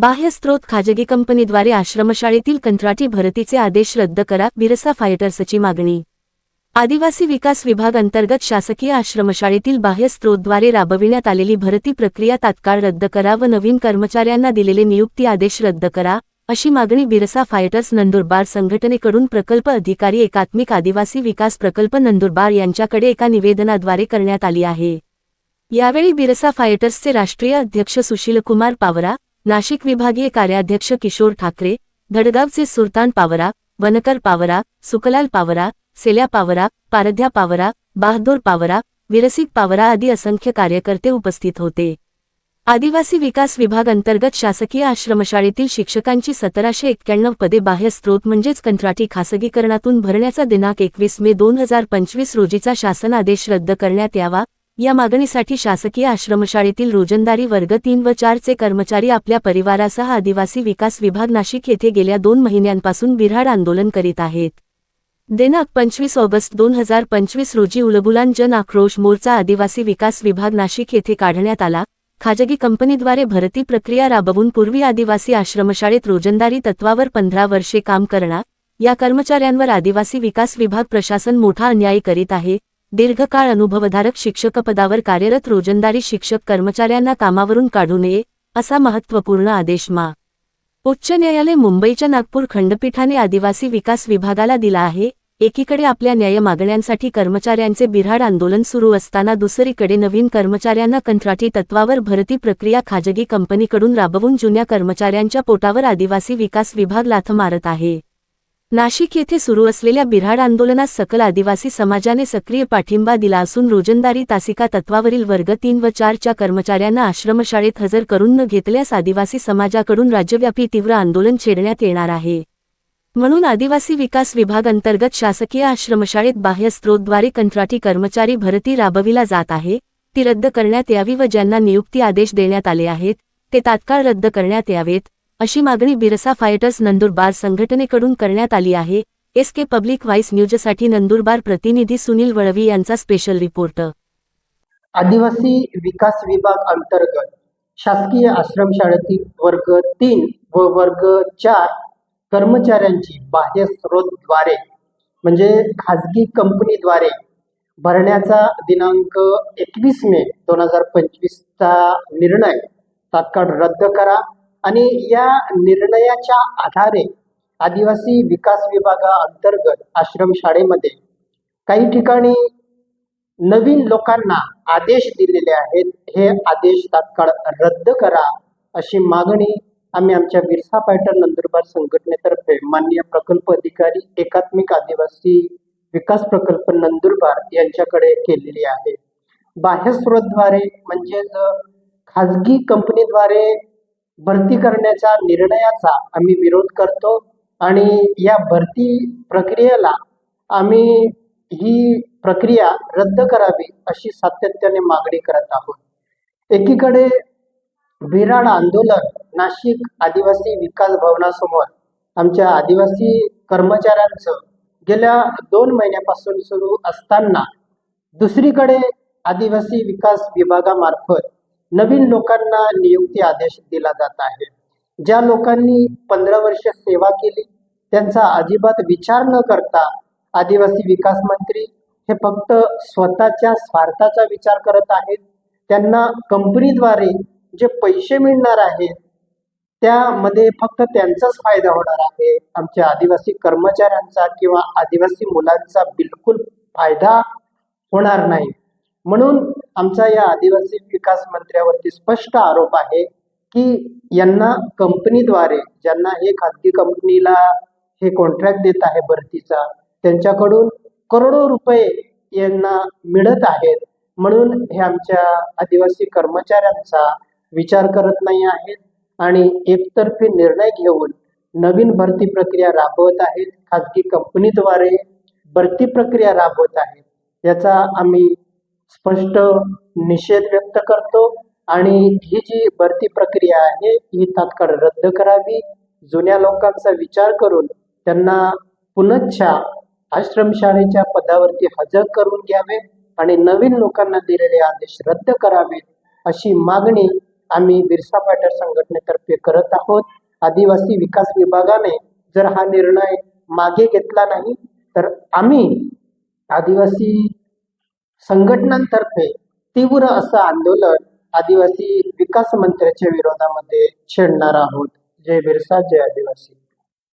बाह्य स्त्रोत खाजगी कंपनीद्वारे आश्रमशाळेतील कंत्राटी भरतीचे आदेश रद्द करा बिरसा फायटर्सची मागणी. आदिवासी विकास विभाग अंतर्गत शासकीय आश्रमशाळेतील बाह्य स्त्रोतद्वारे राबविण्यात आलेली भरती प्रक्रिया तात्काळ रद्द करा व नवीन कर्मचाऱ्यांना दिलेले नियुक्ती आदेश रद्द करा अशी मागणी बिरसा फायटर्स नंदुरबार संघटनेकडून प्रकल्प अधिकारी एकात्मिक आदिवासी विकास प्रकल्प नंदुरबार यांच्याकडे एका निवेदनाद्वारे करण्यात आली आहे. यावेळी बिरसा फायटर्सचे राष्ट्रीय अध्यक्ष सुशीलकुमार पावरा नाशिक विभागीय कार्याध्यक्ष किशोर ठाकरे धडगावचे सुलतान पावरा वनकर पावरा सुकलाल पावरा सेल्या पावरा पारध्या पावरा बहादूर पावरा विरसिक पावरा आदी असंख्य कार्यकर्ते उपस्थित होते. आदिवासी विकास विभाग अंतर्गत शासकीय आश्रमशाळेतील शिक्षकांची सतराशे एक्क्याण्णव पदे बाह्य स्त्रोत म्हणजेच कंत्राटी खासगीकरणातून भरण्याचा दिनांक एकवीस मे दोन हजार पंचवीस रोजीचा शासन आदेश रद्द करण्यात यावा या मागणीसाठी शासकीय आश्रमशाळेतील रोजंदारी वर्ग तीन व चारचे कर्मचारी आपल्या परिवारासह आदिवासी विकास विभाग नाशिक येथे गेल्या दोन महिन्यांपासून बिराड आंदोलन करीत आहेत. दिनांक पंचवीस ऑगस्ट दोन हजार पंचवीस रोजी उलबुलान जन आक्रोश मोर्चा आदिवासी विकास विभाग नाशिक येथे काढण्यात आला. खाजगी कंपनीद्वारे भरती प्रक्रिया राबवून पूर्वी आदिवासी आश्रमशाळेत रोजंदारी तत्वावर पंधरा वर्षे काम करणार या कर्मचाऱ्यांवर आदिवासी विकास विभाग प्रशासन मोठा अन्याय करीत आहे. दीर्घकाळ अनुभवधारक शिक्षकपदावर कार्यरत रोजंदारी शिक्षक कर्मचाऱ्यांना कामावरून काढू नये असा महत्त्वपूर्ण आदेश मा. उच्च न्यायालय मुंबईच्या नागपूर खंडपीठाने आदिवासी विकास विभागाला दिला आहे. एकीकडे आपल्या न्याय मागण्यांसाठी कर्मचाऱ्यांचे बिऱ्हाड आंदोलन सुरू असताना दुसरीकडे नवीन कर्मचाऱ्यांना कंत्राटी तत्वावर भरती प्रक्रिया खाजगी कंपनीकडून राबवून जुन्या कर्मचाऱ्यांच्या पोटावर आदिवासी विकास विभाग लाथ मारत आहे. नाशिक येथे सुरू असलेल्या बिऱ्हाड आंदोलनास सकल आदिवासी समाजाने सक्रिय पाठिंबा दिला असून रोजंदारी तासिका तत्वावरील वर्ग तीन व चारच्या कर्मचाऱ्यांना आश्रमशाळेत हजर करून न घेतल्यास आदिवासी समाजाकडून राज्यव्यापी तीव्र आंदोलन छेडण्यात येणार आहे. म्हणून आदिवासी विकास विभाग अंतर्गत शासकीय आश्रमशाळेत बाह्य स्त्रोतद्वारे कंत्राटी कर्मचारी भरती राबविला जात आहे. ती रद्द करण्यात यावी व ज्यांना नियुक्ती आदेश देण्यात आले आहेत ते तात्काळ रद्द करण्यात यावेत. अशी मागणी बिरसा फायटर्स नंदुरबार संघटनेकडून करण्यात आली आहे. एस के पब्लिक व्हाईस न्यूजसाठी नंदुरबार प्रतिनिधी सुनील वळवी यांचा स्पेशल रिपोर्ट. आदिवासी विकास विभाग अंतर्गत शासकीय आश्रमशाळेतील वर्ग तीन व वर्ग चार कर्मचाऱ्यांची बाह्य स्रोतद्वारे म्हणजे खाजगी कंपनीद्वारे भरण्याचा दिनांक एकवीस मे दोन हजार पंचवीसचा निर्णय तात्काळ रद्द करा. आणि या निर्णयाच्या आधारे आदिवासी विकास विभागाअंतर्गत आश्रमशाळेमध्ये काही ठिकाणी नवीन लोकांना आदेश दिलेले आहेत. हे आदेश तात्काळ रद्द करा अशी मागणी आम्ही आमच्या बिरसा फायटर नंदुरबार संघटनेतर्फे मान्य प्रकल्प अधिकारी एकात्मिक आदिवासी विकास प्रकल्प नंदुरबार यांच्याकडे केलेली आहे. बाह्य स्रोतद्वारे म्हणजेच खाजगी कंपनीद्वारे भरती करण्याच्या निर्णयाचा आम्ही विरोध करतो आणि या भरती प्रक्रियेला आम्ही ही प्रक्रिया रद्द करावी अशी सातत्याने मागणी करत आहोत. एकीकडे बिराड आंदोलन नाशिक आदिवासी विकास भवनासमोर आमच्या आदिवासी कर्मचाऱ्यांचं गेल्या दोन महिन्यापासून सुरू असताना दुसरीकडे आदिवासी विकास विभागामार्फत नवीन लोकांना नियुक्ती आदेश दिला जात आहे. ज्या लोकांनी पंधरा वर्ष सेवा केली त्यांचा अजिबात विचार न करता आदिवासी विकास मंत्री हे फक्त स्वतःच्या स्वार्थाचा विचार करत आहेत. त्यांना कंपनीद्वारे जे पैसे मिळणार आहेत त्यामध्ये फक्त त्यांचाच फायदा होणार आहे. आमच्या आदिवासी कर्मचाऱ्यांचा किंवा आदिवासी मुलांचा बिलकुल फायदा होणार नाही. म्हणून आमचा या आदिवासी विकास मंत्र्यावरती स्पष्ट आरोप आहे की यांना कंपनीद्वारे ज्यांना हे खाजगी कंपनीला हे कॉन्ट्रॅक्ट देत आहे भरतीचा त्यांच्याकडून करोडो रुपये यांना मिळत आहेत. म्हणून हे आमच्या आदिवासी कर्मचाऱ्यांचा विचार करत नाही आहेत आणि एकतर्फी निर्णय घेऊन नवीन भरती प्रक्रिया राबवत आहेत. खाजगी कंपनीद्वारे भरती प्रक्रिया राबवत आहेत. याचा आम्ही स्पष्ट निषेध व्यक्त करतो आणि ही जी भरती प्रक्रिया आहे ही तात्काळ रद्द करावी. जुन्या लोकांचा विचार करून त्यांना पुनच्छा आश्रमशाळेच्या पदावरती हजर करून घ्यावे आणि नवीन लोकांना दिलेले आदेश रद्द करावेत अशी मागणी आम्ही बिरसा फायटर संघटनेतर्फे करत आहोत. आदिवासी विकास विभागाने जर हा निर्णय मागे घेतला नाही तर आम्ही आदिवासी संघटनांतर्फे तीव्र असं आंदोलन आदिवासी विकास मंत्र्याच्या विरोधामध्ये छेडणार आहोत. जय बिरसा जय आदिवासी.